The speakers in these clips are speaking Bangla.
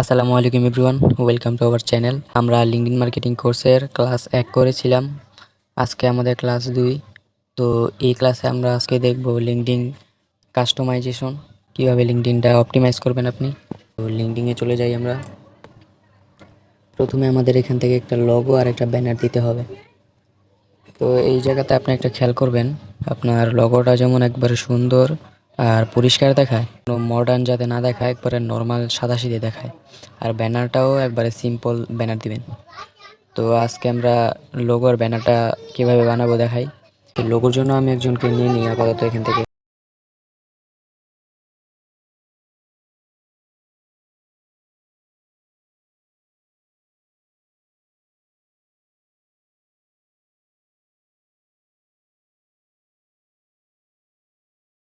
আসসালামু আলাইকুম everyone, welcome to our channel. আমরা লিঙ্কডিন মার্কেটিং কোর্সের ক্লাস এক করেছিলাম। আজকে আমাদের ক্লাস দুই। তো এই ক্লাসে আমরা আজকে দেখব লিঙ্কডিন কাস্টমাইজেশন কীভাবে লিঙ্কডিনটা অপটিমাইজ করবেন আপনি? তো লিঙ্কডিনে চলে যাই আমরা। প্রথমে আমাদের এখান থেকে একটা লগো আর একটা ব্যানার দিতে হবে। তো এই জায়গাতে আপনি একটা খেয়াল করবেন, আপনার লগোটা যেমন একবারে সুন্দর আর পরিষ্কার দেখায়, কোনো মডার্ন যাতে না দেখায়, একবারে নর্মাল সাদাসিধে দেখায়। আর ব্যানারটাও একবারে সিম্পল ব্যানার দিবেন। তো আজকে আমরা লোগোর ব্যানারটা কীভাবে বানাবো দেখাই। লোগোর জন্য আমি একজনকে নিয়ে নিই, আপাতত এখান থেকে।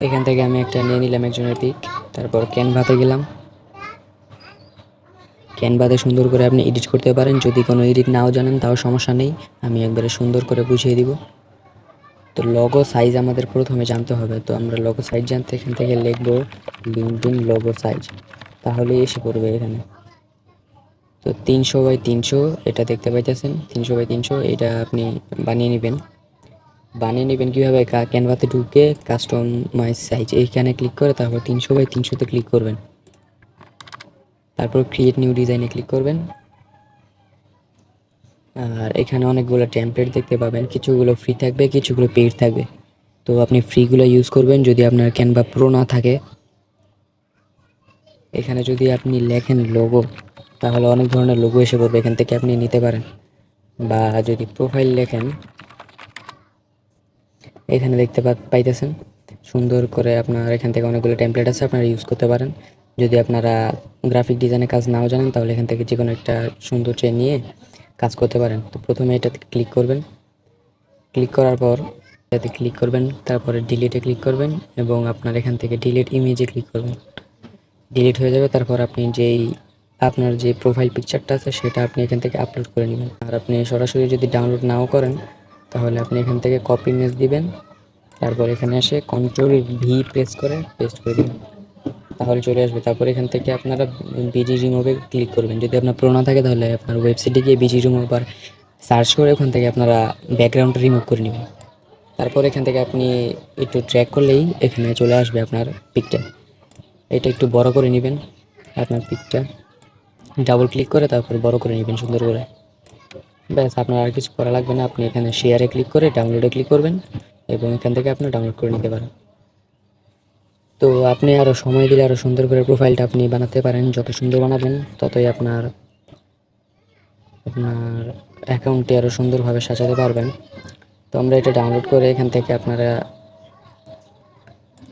এখান থেকে আমি একটা নিয়ে নিলাম একজনের পিক তারপর ক্যানভাতে গেলাম। ক্যানভাতে সুন্দর করে আপনি এডিট করতে পারেন। যদি কোনো এডিট নাও জানেন তাও সমস্যা নেই। আমি একবারে সুন্দর করে বুঝিয়ে দিব। তো লগো সাইজ আমাদের প্রথমে জানতে হবে। তো আমরা লগো সাইজ জানতে এখান থেকে লিখব লিঙ্কডিন লগো সাইজ তাহলে এসে পড়বে এখানে। তো তিনশো বাই তিনশো এটা দেখতে পাইতেছেন। তিনশো বাই তিনশো এটা আপনি বানিয়ে নেবেন। বানিয়ে নেবেন কীভাবে? ক্যানভাতে ঢুকে কাস্টমাইজ সাইজ এইখানে ক্লিক করে তারপর তিনশো বাই তিনশোতে ক্লিক করবেন। তারপর ক্রিয়েট নিউ ডিজাইনে ক্লিক করবেন। আর এখানে অনেকগুলো টেমপ্লেট দেখতে পাবেন, কিছুগুলো ফ্রি থাকবে, কিছুগুলো পেইড থাকবে। তো আপনি ফ্রিগুলো ইউজ করবেন যদি আপনার ক্যানভা প্রো না থাকে। এখানে যদি আপনি লেখেন লোগো তাহলে অনেক ধরনের লোগো এসে পড়বে, এখান থেকে আপনি নিতে পারেন। বা যদি প্রোফাইল লেখেন এখানে দেখতে পাইতেছেন। সুন্দর করে আপনার এখান থেকে অনেকগুলো টেমপ্লেট আছে, আপনারা ইউজ করতে পারেন। যদি আপনারা গ্রাফিক ডিজাইনের কাজ নাও জানেন, তাহলে এখান থেকে যে কোনো একটা সুন্দর চেন নিয়ে কাজ করতে পারেন। তো প্রথমে এটাতে ক্লিক করবেন। ক্লিক করার পর এটাতে ক্লিক করবেন, তারপরে ডিলিটে ক্লিক করবেন এবং আপনার এখান থেকে ডিলিট ইমেজে ক্লিক করবেন। ডিলিট হয়ে যাবে, তারপর আপনি যেই আপনার যে প্রোফাইল পিকচারটা আছে, সেটা আপনি এখান থেকে আপলোড করে নেবেন। আর আপনি সরাসরি যদি ডাউনলোড নাও করেন, তাহলে আপনি এখান থেকে কপি ইমেজ দিবেন। তারপর এখানে এসে কন্ট্রোল ভি প্রেস করে পেস্ট করে দিন। তাহলে চলে আসবে। তারপর এখান থেকে আপনারা বিজি রিমুভে ক্লিক করবেন। যদি আপনার পুরো না থাকে তাহলে আপনার ওয়েবসাইটে গিয়ে বিজি রিমুভ আর সার্চ করে ওখান থেকে আপনারা ব্যাকগ্রাউন্ডটা রিমুভ করে নেবেন। তারপর এখান থেকে আপনি একটু ট্র্যাক করলেই এখানে চলে আসবে আপনার পিকটা এটা একটু বড় করে নেবেন আপনার পিকটা ডাবল ক্লিক করে তারপর বড় করে নেবেন সুন্দর করে। ব্যাস, আপনার আর কিছু করা লাগবে না। আপনি এখানে শেয়ারে ক্লিক করে ডাউনলোডে ক্লিক করবেন। এবং এখান থেকে আপনি ডাউনলোড করে নিতে পারেন। তো আপনি আরও সময় দিলে আরও সুন্দর করে প্রোফাইলটা আপনি বানাতে পারেন। যত সুন্দর বানাবেন, ততই আপনার আপনার অ্যাকাউন্টটি আরও সুন্দরভাবে সাজাতে পারবেন। তো আমরা এটা ডাউনলোড করে এখান থেকে আপনারা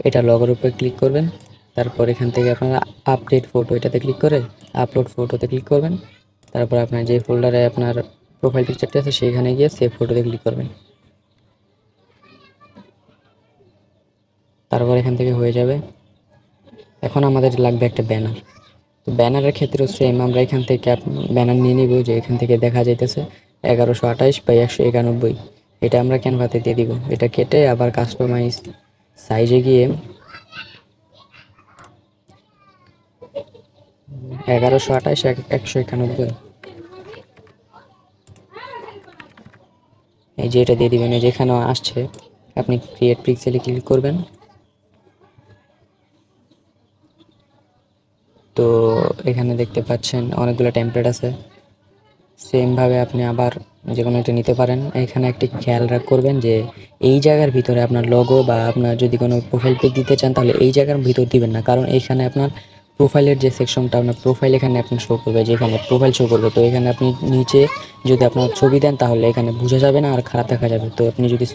এটা লগের উপরে ক্লিক করবেন। তারপর এখান থেকে আপনারা আপডেট ফটো এটাতে ক্লিক করে আপলোড ফটোতে ক্লিক করবেন। তারপর আপনার যে ফোল্ডারে আপনার প্রোফাইল পিকচারটা আছে, সেখানে গিয়ে সেভ ফটোতে ক্লিক করবেন। তারপর এখান থেকে হয়ে যাবে। এখন আমাদের লাগবে একটা ব্যানার। তো ব্যানারের ক্ষেত্রেও সেম আমরা এখান থেকে ব্যানার নিয়ে নিব যে এখান থেকে দেখা যাইতেছে এগারোশো আঠাশ বা একশো একানব্বই। এটা আমরা ক্যানভাতে দিয়ে দিব। এটা কেটে আবার কাস্টমাইজ সাইজে গিয়ে এগারোশো আঠাশ একশো একানব্বই। এই যে এটা দিয়ে দিবেন। যেখানে আসছে। আপনি ক্রিয়েট পিক্সেলে ক্লিক করবেন। তো এখানে দেখতে পাচ্ছেন অনেকগুলো টেমপ্লেট আছে। সেমভাবে আপনি আবার যে কোনো একটা নিতে পারেন। এখানে একটি খেয়াল রাখ করবেন যে এই জায়গার ভিতরে আপনার লগো বা আপনার যদি কোনো প্রোফাইল পিক দিতে চান, তাহলে এই জায়গার ভিতর দিবেন না। কারণ এইখানে আপনার প্রোফাইলের যে সেকশনটা আপনার প্রোফাইল এখানে আপনার শো করবে, যেখানে প্রোফাইল শো করবে। তো এখানে আপনি নিচে যদি আপনার ছবি দেন, তাহলে এখানে বোঝা যাবে না আর খারাপ দেখা যাবে। তো আপনি যদি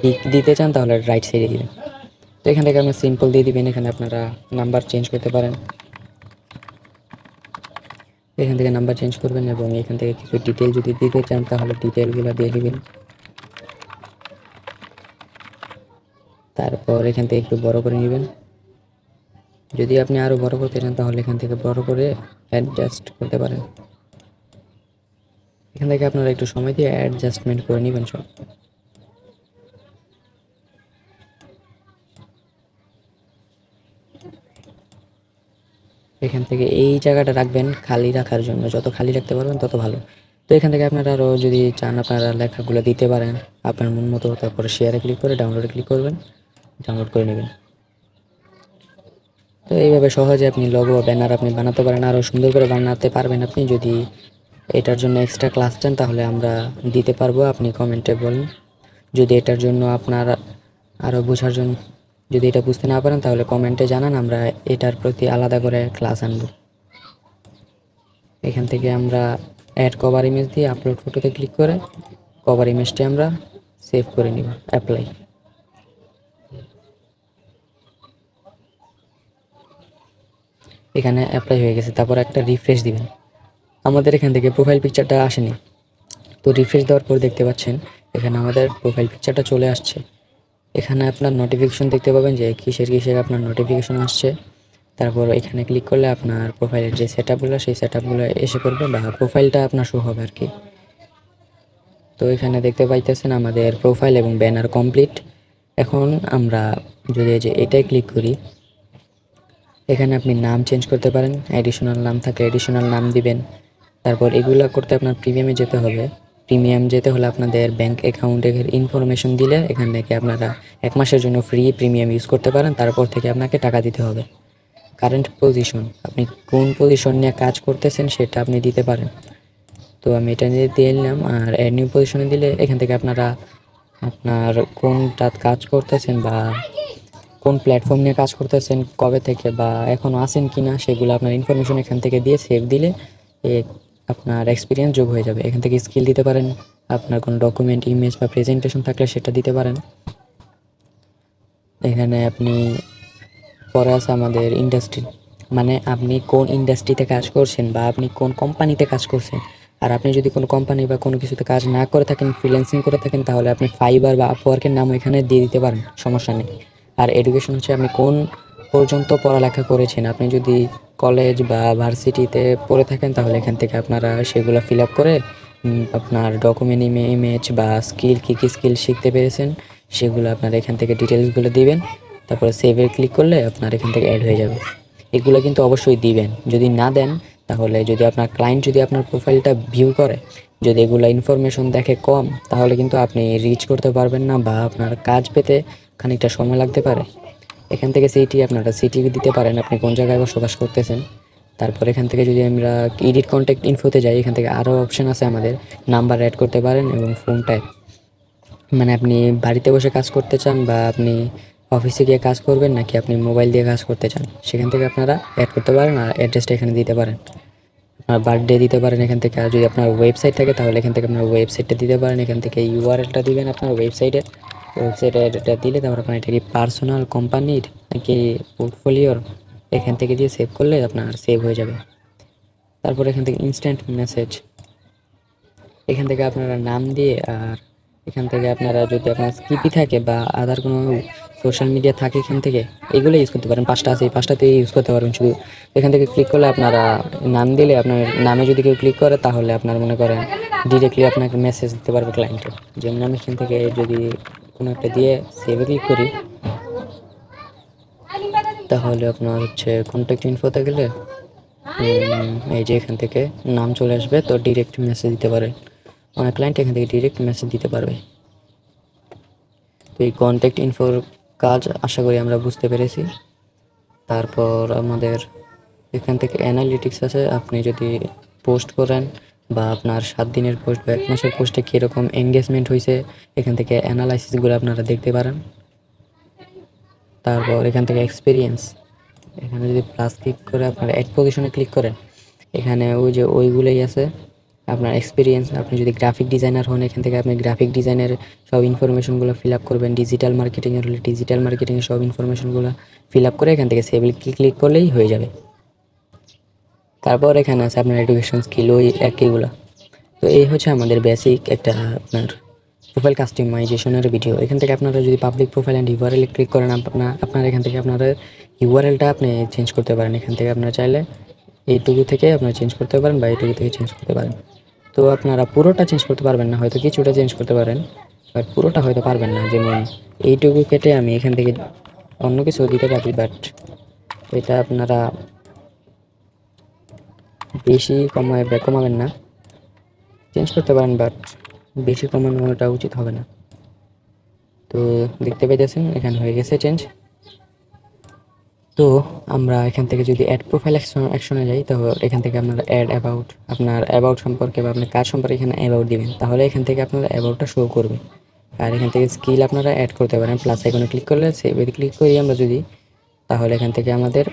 পিক দিতে চান, তাহলে রাইট সাইডে দিবেন। তো এখান থেকে আপনি সিম্পল দিয়ে দিবেন। এখানে আপনারা নাম্বার চেঞ্জ করতে পারেন। এখান থেকে নাম্বার চেঞ্জ করবেন এবং এখান থেকে কিছু ডিটেল যদি দিতে চান, তাহলে ডিটেলগুলো দিয়ে দিবেন। তারপর এখান থেকে একটু বড় করে নেবেন। যদি আপনি আরও বড় করতে চান, তাহলে এখান থেকে বড় করে অ্যাডজাস্ট করতে পারেন। এখান থেকে আপনারা একটু সময় দিয়ে অ্যাডজাস্টমেন্ট করে নেবেন সব। এখান থেকে এই জায়গাটা রাখবেন খালি রাখার জন্য। যত খালি রাখতে পারবেন তত ভালো। তো এখান থেকে আপনারা আরও যদি চান আপনারা লেখাগুলো দিতে পারেন, আপনার মন মতো তারপরে শেয়ারে ক্লিক করে ডাউনলোডে ক্লিক করবেন ডাউনলোড করে নেবেন। তো এইভাবে সহজে আপনি লোগো ব্যানার আপনি বানাতে পারেন আরও সুন্দর করে বানাতে পারবেন আপনি। যদি এটার জন্য এক্সট্রা ক্লাস চান তাহলে আমরা দিতে পারব, আপনি কমেন্টে বলুন। যদি এটার জন্য আপনার আরও বোঝার জন্য যদি এটা বুঝতে না পারেন, তাহলে কমেন্টে জানান, আমরা এটার প্রতি আলাদা করে ক্লাস আনব। এখান থেকে আমরা অ্যাড কভার ইমেজ দিয়ে আপলোড ফটোতে ক্লিক করে কভার ইমেজটি আমরা সেভ করে নিব অ্যাপ্লাই এখানে অ্যাপ্লাই হয়ে গেছে, তারপর একটা রিফ্রেশ দিবেন। আমাদের এখান থেকে প্রোফাইল পিকচারটা আসেনি। তো রিফ্রেশ দেওয়ার পর দেখতে পাচ্ছেন, এখানে আমাদের প্রোফাইল পিকচারটা চলে আসছে। এখানে আপনার নোটিফিকেশন দেখতে পাবেন যে কিসের কিসের আপনার নোটিফিকেশন আসছে। তারপর এখানে ক্লিক করলে আপনার প্রোফাইলের যে সেট আপগুলো সেই সেট আপগুলো এসে করবে বা প্রোফাইলটা আপনার শো হবে আর কি তো এখানে দেখতে পাইতেছেন আমাদের প্রোফাইল এবং ব্যানার কমপ্লিট এখন আমরা যদি যে এটাই ক্লিক করি, এখানে আপনি নাম চেঞ্জ করতে পারেন অ্যাডিশনাল নাম থাকলে অ্যাডিশনাল নাম দিবেন। তারপর এগুলো করতে আপনার প্রিমিয়ামে যেতে হবে। প্রিমিয়াম যেতে হলে আপনাদের ব্যাংক অ্যাকাউন্টের ইনফরমেশন দিলে এখান থেকে আপনারা এক মাসের জন্য ফ্রি প্রিমিয়াম ইউজ করতে পারেন, তারপর থেকে আপনাকে টাকা দিতে হবে। কারেন্ট পজিশন আপনি কোন পজিশন নিয়ে কাজ করতেছেন সেটা আপনি দিতে পারেন। তো আমি এটা নিয়ে দিয়ে নিলাম আর অ্যাড নিউ পজিশনে দিলে এখান থেকে আপনারা আপনার কোনটা কাজ করতেছেন বা কোন প্ল্যাটফর্ম নিয়ে কাজ করতেছেন, কবে থেকে বা এখনও আছেন কি না সেগুলো আপনার ইনফরমেশন এখান থেকে দিয়ে সেভ দিলে আপনার এক্সপিরিয়েন্স যোগ হয়ে যাবে। এখান থেকে স্কিল দিতে পারেন, আপনার কোনো ডকুমেন্ট ইমেজ বা প্রেজেন্টেশন থাকলে সেটা দিতে পারেন। এখানে আপনি পরে আছে আমাদের ইন্ডাস্ট্রি মানে আপনি কোন ইন্ডাস্ট্রিতে কাজ করছেন বা আপনি কোন কোম্পানিতে কাজ করছেন। আর আপনি যদি কোনো কোম্পানি বা কোনো কিছুতে কাজ না করে থাকেন ফ্রিল্যান্সিং করে থাকেন, তাহলে আপনি ফাইবার বা আপওয়ার্কের নাম এখানে দিয়ে দিতে পারেন, সমস্যা নেই। আর এডুকেশন হচ্ছে আপনি কোন পর্যন্ত পড়ালেখা করেছেন। আপনি যদি কলেজ বা ভার্সিটিতে পড়ে থাকেন, তাহলে এখান থেকে আপনারা সেগুলো ফিল আপ করে আপনার ডকুমেন্ট ইমেজ বা স্কিল, কী কী স্কিল শিখতে পেরেছেন, সেগুলো আপনারা এখান থেকে ডিটেলসগুলো দিবেন। তারপরে সেভে ক্লিক করলে আপনার এখান থেকে অ্যাড হয়ে যাবে। এগুলো কিন্তু অবশ্যই দিবেন। যদি না দেন, তাহলে যদি আপনার ক্লায়েন্ট যদি আপনার প্রোফাইলটা ভিউ করে, যদি এগুলো ইনফরমেশন দেখে কম, তাহলে কিন্তু আপনি রিচ করতে পারবেন না বা আপনার কাজ পেতে খানিকটা সময় লাগতে পারে। এখান থেকে সিটি আপনারা সিটি দিতে পারেন আপনি কোন জায়গায় বসবাস করতেছেন। তারপর এখান থেকে যদি আমরা এডিট কন্ট্যাক্ট ইনফোতে যাই, এখান থেকে আরও অপশন আছে আমাদের নাম্বার অ্যাড করতে পারেন এবং ফোন টাইপ মানে আপনি বাড়িতে বসে কাজ করতে চান বা আপনি অফিসে গিয়ে কাজ করবেন নাকি আপনি মোবাইল দিয়ে কাজ করতে চান, সেখান থেকে আপনারা অ্যাড করতে পারেন আর অ্যাড্রেসটা এখানে দিতে পারেন। আপনার বার্থডে দিতে পারেন এখান থেকে, আর যদি আপনার ওয়েবসাইট থাকে তাহলে এখান থেকে আপনার ওয়েবসাইটটা দিতে পারেন, এখান থেকে ইউআরএলটা দিবেন আপনার ওয়েবসাইটে ওয়েবসাইটে এটা দিলে তারপর আপনার এটা কি পার্সোনাল কোম্পানির নাকি পোর্টফোলিওর এখান থেকে দিয়ে সেভ করলে আপনার সেভ হয়ে যাবে। তারপর এখান থেকে ইনস্ট্যান্ট মেসেজ এখান থেকে আপনারা নাম দিয়ে আর এখান থেকে আপনারা যদি আপনার স্কিপি থাকে বা আদার কোনো সোশ্যাল মিডিয়া থাকে এখান থেকে এগুলো ইউজ করতে পারেন। পাঁচটা আছে, এই পাঁচটাতে ইউজ করতে পারবেন। শুধু এখান থেকে ক্লিক করলে আপনারা নাম দিলে, আপনার নামে যদি কেউ ক্লিক করে, তাহলে আপনার মনে করেন ডিরেক্টলি আপনাকে মেসেজ দিতে পারবে ক্লায়েন্টে যেমন আমি এখান থেকে যদি কোনো একটা দিয়ে সেভে ক্লিক করি, তাহলে আপনার হচ্ছে কন্ট্যাক্ট ইনফোতে গেলে এই যে এখান থেকে নাম চলে আসবে, তো ডিরেক্ট মেসেজ দিতে পারে। অনেক ক্লায়েন্ট এখান থেকে ডিরেক্ট মেসেজ দিতে পারবে। তো এই কন্ট্যাক্ট ইনফোর কাজ আশা করি আমরা বুঝতে পেরেছি। তারপর আমাদের এখান থেকে অ্যানালিটিক্স আছে। আপনি যদি পোস্ট করেন বা আপনার সাত দিনের পোস্ট বা এক মাসের পোস্টে কীরকম এঙ্গেজমেন্ট হয়েছে এখান থেকে অ্যানালাইসিসগুলো আপনারা দেখতে পারেন। তারপর এখান থেকে এক্সপিরিয়েন্স এখানে যদি প্লাস ক্লিক করে আপনারা অ্যাড পজিশনে ক্লিক করেন, এখানে ওই যে ওইগুলোই আছে। আপনার এক্সপিরিয়েন্স আপনি যদি গ্রাফিক ডিজাইনার হন, এখান থেকে আপনি গ্রাফিক ডিজাইনের সব ইনফরমেশনগুলো ফিল আপ করবেন ডিজিটাল মার্কেটিংয়ের হলে ডিজিটাল মার্কেটিংয়ের সব ইনফরমেশনগুলো ফিল আপ করে এখান থেকে সেভ ক্লিক করলেই হয়ে যাবে। তারপর এখানে আছে আপনার এডুকেশন স্কিল ওই একইগুলো। তো এই হচ্ছে আমাদের বেসিক একটা আপনার প্রোফাইল কাস্টমাইজেশনের ভিডিও এখান থেকে আপনারা যদি public profile and URL click করেন আপনার আপনার এখান থেকে আপনারা ইউআরএলটা আপনি চেঞ্জ করতে পারেন। এখান থেকে আপনারা চাইলে এইটুকু থেকে আপনারা চেঞ্জ করতে পারেন বা এইটুকু থেকে চেঞ্জ করতে পারেন। তো আপনারা পুরোটা চেঞ্জ করতে পারবেন না, হয়তো কিছুটা চেঞ্জ করতে পারেন বাট পুরোটা হয়তো পারবেন না। যেমন এইটুকু কেটে আমি এখান থেকে অন্য কিছু দিতে পারি বাট এটা আপনারা বেশি কমায় কমাবেন না। চেঞ্জ করতে পারেন বাট বেশি কমানোটা উচিত হবে না। তো দেখতে পেয়েছেন এখানে হয়ে গেছে চেঞ্জ তো আমরা এখান থেকে যদি অ্যাড প্রোফাইল অ্যাকশনে যাই, তো এখান থেকে আপনারা অ্যাড অ্যাবাউট আপনার অ্যাবাউট সম্পর্কে বা আপনার কাজ সম্পর্কে এখানে অ্যাবাউট দিবেন। তাহলে এখান থেকে আপনার অ্যাবাউটটা শো করবে। আর এখান থেকে স্কিল আপনারা অ্যাড করতে পারেন। প্লাস এখানে ক্লিক করলে সেভে ক্লিক করি আমরা যদি, তাহলে এখান থেকে আমাদের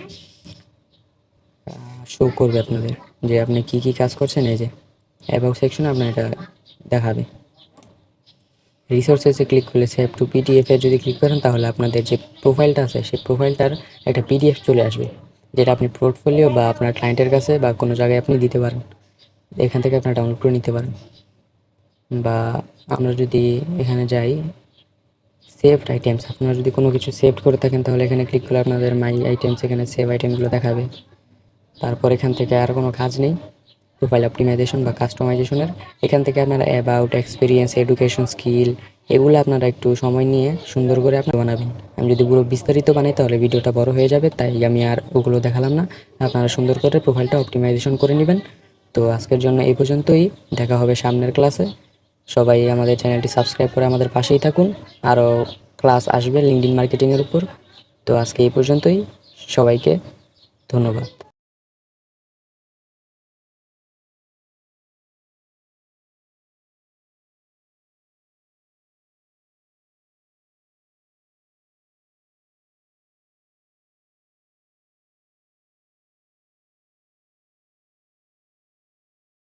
শো করবে আপনাদের যে আপনি কি কি কাজ করছেন এই যে অ্যাবাউট সেকশনে আপনার এটা দেখাবে। রিসোর্সেসে ক্লিক করলে সেভ টু পিডিএফ যদি ক্লিক করেন, তাহলে আপনাদের যে প্রোফাইলটা আছে, সেই প্রোফাইলটার একটা পিডিএফ চলে আসবে, যেটা আপনি পোর্টফোলিও বা আপনার ক্লায়েন্টের কাছে বা কোনো জায়গায় আপনি দিতে পারেন। এখান থেকে আপনারা ডাউনলোড করে নিতে পারেন। বা আমরা যদি এখানে যাই সেভড আইটেমস আপনারা যদি কোনো কিছু সেভ করে থাকেন, তাহলে এখানে ক্লিক করলে আপনাদের মাই আইটেমস এখানে সেভ আইটেমগুলো দেখাবে। তারপর এখান থেকে আর কোনো কাজ নেই। প্রোফাইল অপটিমাইজেশন বা কাস্টমাইজেশনের এখান থেকে আপনারা অ্যাবাউট এক্সপিরিয়েন্স এডুকেশন স্কিল এগুলো আপনারা একটু সময় নিয়ে সুন্দর করে আপনি বানাবেন। আমি যদি পুরো বিস্তারিত বানাই তাহলে ভিডিওটা বড় হয়ে যাবে, তাই আমি আর ওগুলো দেখালাম না। আপনারা সুন্দর করে প্রোফাইলটা অপটিমাইজেশন করে নেবেন। তো আজকের জন্য এই পর্যন্তই, দেখা হবে সামনের ক্লাসে সবাই আমাদের চ্যানেলটি সাবস্ক্রাইব করে আমাদের পাশেই থাকুন। আরও ক্লাস আসবে লিঙ্কডিন মার্কেটিংয়ের উপর। তো আজকে এই পর্যন্তই, সবাইকে ধন্যবাদ।